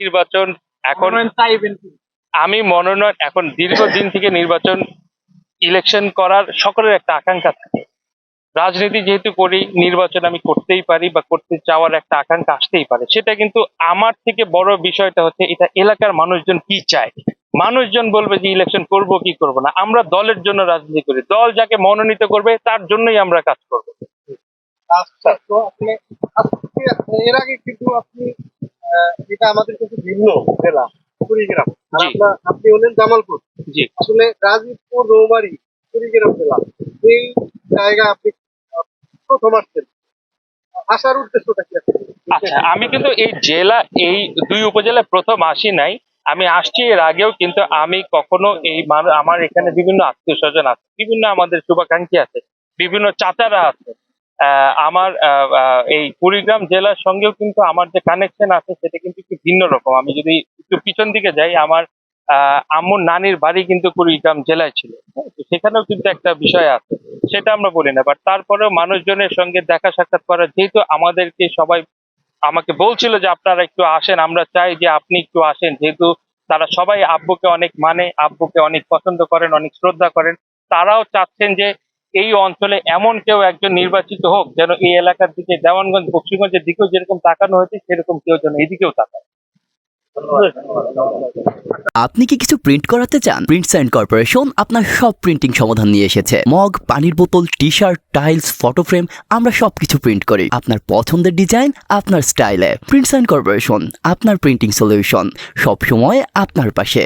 নির্বাচন এখন? আমি মনোনয়ন এখন দীর্ঘদিন থেকে নির্বাচন ইলেকশন করার সকলের একটা আকাঙ্ক্ষা থাকে। রাজনীতি যেহেতু করি নির্বাচন আমি করতেই পারি বা করতে চাওয়ার একটা আকাঙ্ক্ষা আসতেই পারে। সেটা কিন্তু আমার থেকে বড় বিষয়টা হচ্ছে এটা এলাকার মানুষজন কি চায়? মানুষজন বলবে যে ইলেকশন করব কি করব না। আমরা দলের জন্য রাজনীতি করি। দল যাকে মনোনীত করবে তার জন্যই আমরা কাজ করব। আচ্ছা আজকে এর আগে কিন্তু আপনি এটা আমাদের কাছে ভিন্ন জেলা কুড়িগ্রাম। আর আপনার আপনি হলেন জামালপুর। জি। আসলে গাজীপুর রৌমারি কুড়িগ্রাম জেলা এই জায়গা আপনি প্রথম আসছেন। আসার উদ্দেশ্যটা কি আছে? আচ্ছা আমি কিন্তু এই জেলা এই দুই উপজেলায় প্রথম আসি নাই। আমি আসছি এর আগেও কিন্তু আমি কখনো এই আমার এখানে বিভিন্ন আত্মীয় স্বজন আছে বিভিন্ন আমাদের শুভাকাঙ্ক্ষী আছে বিভিন্ন চাচারা আছে। আমার এই কুড়িগ্রাম জেলার সঙ্গেও কিন্তু আমার যে কানেকশন আছে সেটা কিন্তু একটু ভিন্ন রকম। আমি যদি একটু পিছন দিকে যাই আমার আম্মুর নানির বাড়ি কিন্তু কুড়িগ্রাম জেলায় ছিল। হ্যাঁ, সেখানেও কিন্তু একটা বিষয় আছে সেটা আমরা বলি না। বাট তারপরেও মানুষজনের সঙ্গে দেখা সাক্ষাৎ করা যেহেতু আমাদেরকে সবাই আমাকে বলছিল যে আপনারা একটু আসেন আমরা চাই যে আপনি একটু আসেন। যেহেতু তারা সবাই আব্বুকে অনেক মানে আব্বুকে অনেক পছন্দ করেন অনেক শ্রদ্ধা করেন তারাও চাচ্ছেন যে এই অঞ্চলে এমন কেউ একজন নির্বাচিত হোক যেন এই এলাকার দিকে, দেওয়ানগঞ্জ, বক্সিগঞ্জের দিকেও যেরকম তাকানো হয়েছে, সেরকম কেউ যেন এদিকেও তাকায়। আপনি কি কিছু প্রিন্ট করাতে চান? প্রিন্ট সাইন কর্পোরেশন আপনার সব প্রিন্টিং সমাধান নিয়ে এসেছে। মগ, পানির বোতল T shirt tiles photo frame আমরা সবকিছু প্রিন্ট করি। আপনার পছন্দের ডিজাইন আপনার স্টাইলে প্রিন্ট সাইন কর্পোরেশন আপনার প্রিন্টিং সলিউশন সব সময় আপনার পাশে।